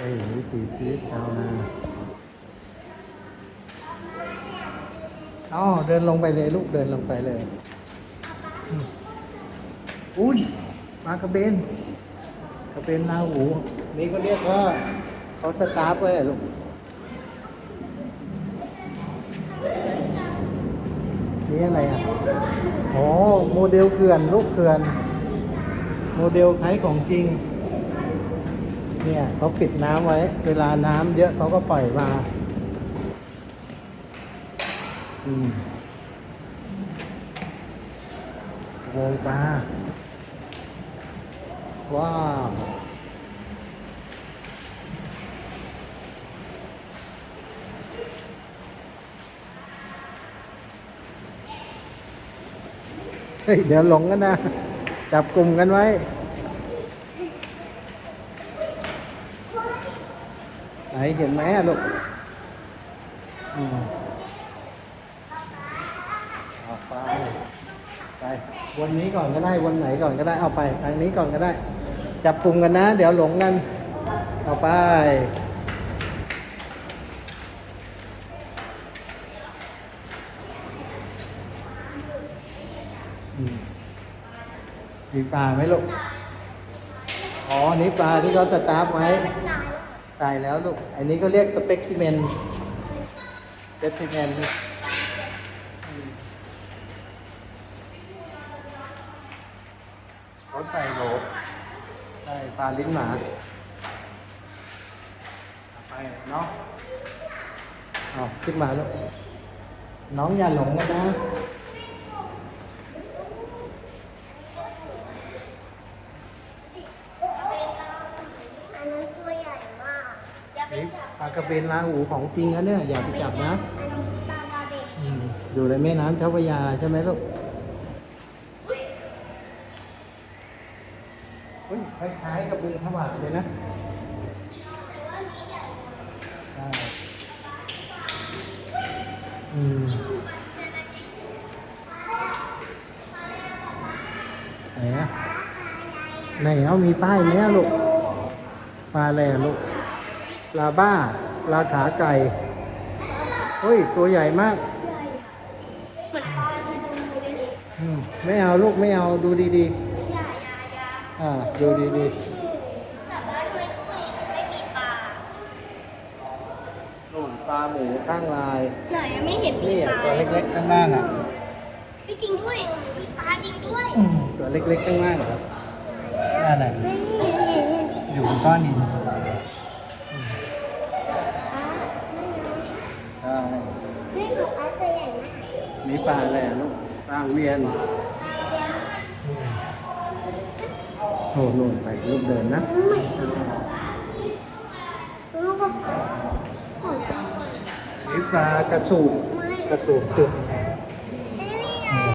เอ้ยวิถีชีวิตชาวนาอ๋อเดินลงไปเลยลูกเดินลงไปเลยอืมอุ้ยปลากระเบนกระเบนลาหูนี่ก็เรียกว่าเขาสตาร์ฟไว้อะลูกนี่อะไรอะอ๋อโมเดลเขื่อนลูกเขื่อน โมเดลคล้ายของจริง เนี่ยเขาปิดน้ำไว้ เวลาน้ำเยอะเขาก็ปล่อยมาอืมโวยปลาว้าวเฮ้ยเดี๋ยวหลงกันนะ จับกลุ่มกันไว้ ไหนเห็นไหมอะลูกอืมเอาไป ไป วันนี้ก่อนก็ได้ วันไหนก่อนก็ได้ เอาไป ทางนี้ก่อนก็ได้ จับกลุ่มกันนะ เดี๋ยวหลงกัน เอาไปอืมมีปลาไหมลูก อ๋อ นี่ปลาที่เขาจะตาร์ฟไว้ ตายแล้วลูก อันนี้ก็เรียกสเปกซิเมนสเปกซิเมนเขาใส่โหลใส่ปลาลิ้นหมา ไปเนาะเอาขึ้นมาลูก น้องอย่าหลงนะ อันนั้นตัวใหญ่มากอย่าไป นี่ปลากระเบนลาหูของจริงนะเนี่ยอย่าไปจับนะอืมอยู่ในแม่น้ำเจ้าพระยาใช่ไหมลูกอุ้ยคล้ายๆกับบึงขวากเลยนะแต่ว่ามีใหญ่ใช่อืมไหนอะไหนเอามีป้ายไหมอะลูกปลาอะไรลูก ปลาบ้า ปลาขาไก่เฮ้ย ตัวใหญ่มากเหมือนปลาชะโดเลยอืมไม่เอาลูกไม่เอาดูดีอย่าอย่าอย่าๆอ่า ดูดีแต่ว่าด้วยตู้นี้ไม่มีปลาๆนู่นปลาหมูข้างลาย ไหนไม่เห็นมีนี่ปอะลาตัวเล็กๆข้างล่างอะไม่จริงด้วยมีปลาจริงด้วยอืมตัวเล็กๆข้างล่างครับนั่นแหละไม่เห็นอยู่บนก้อนหิน ช่ให้หนูเอาตัวใหญ่มากมีปลาอะไรอะลูกปลาเวียนโอ้โหนไปลูกเดินนะลูกก็ของมีปลากระสูบกระสูบจุด